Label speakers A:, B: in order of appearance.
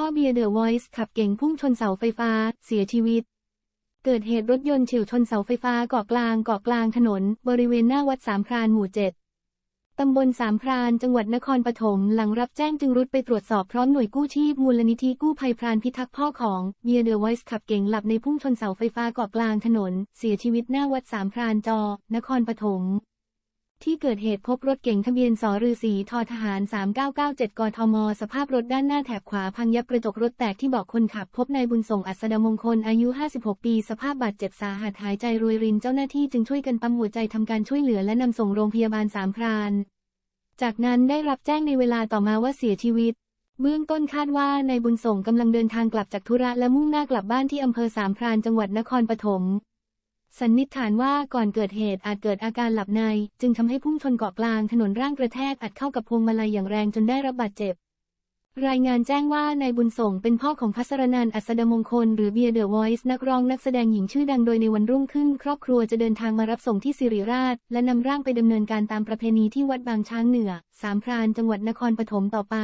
A: พ่อเบียร์เดอะวอยซ์ขับเก่งพุ่งชนเสาไฟฟ้า เสียชีวิต เกิดเหตุรถยนต์เฉียวชนเสาไฟฟ้าเกาะกลางเกาะกลางถนน บริเวณหน้าวัดสามพรานหมู่เจ็ดตำบลสามพรานจังหวัดนครปฐมหลังรับแจ้งจึงรุดไปตรวจสอบพร้อมหน่วยกู้ชีพมูลนิธิกู้ภัยพรานพิทักษ์พ่อของเบียร์เดอะวอยซ์ขับเก่งหลับในพุ่งชนเสาไฟฟ้าเกาะกลางถนน เสียชีวิตหน้าวัดสามพรานจอ นครปฐม ที่เกิดเหตุพบรถเก๋งทะเบียนสฤษีทอทหาร 3997 กทม สภาพรถด้านหน้าแถบขวาพังยับกระจกรถแตกที่เบอกคนขับพบนายบุญส่งอัสดมงคลอายุ 56 ปี สภาพบาดเจ็บสาหัสหายใจรวยรินเจ้าหน้าที่จึงช่วยกันปั๊มหัวใจทำการช่วยเหลือและนำส่งโรงพยาบาลสามพราน จากนั้นได้รับแจ้งในเวลาต่อมาว่าเสียชีวิต เบื้องต้นคาดว่านายบุญส่งกำลังเดินทางกลับจากธุระและมุ่งหน้ากลับบ้านที่อำเภอสามพรานจังหวัดนครปฐม สันนิษฐานว่าก่อนเกิดเหตุอาจเกิดอาการหลับใน จึงทำให้พุ่งชนเกาะกลางถนนร่างกระแทกอัดเข้ากับพวงมาลัยอย่างแรงจนได้รับบาดเจ็บ รายงานแจ้งว่านายบุญส่งเป็นพ่อของพัสรนันอัสดมงคล หรือเบียร์เดอะวอยซ์นักร้องนักแสดงหญิงชื่อดังโดยในวันรุ่งขึ้น ครอบครัวจะเดินทางมารับส่งที่สิริราช และนำร่างไปดำเนินการตามประเพณีที่วัดบางช้างเหนือ สามพรานจังหวัดนครปฐมต่อไป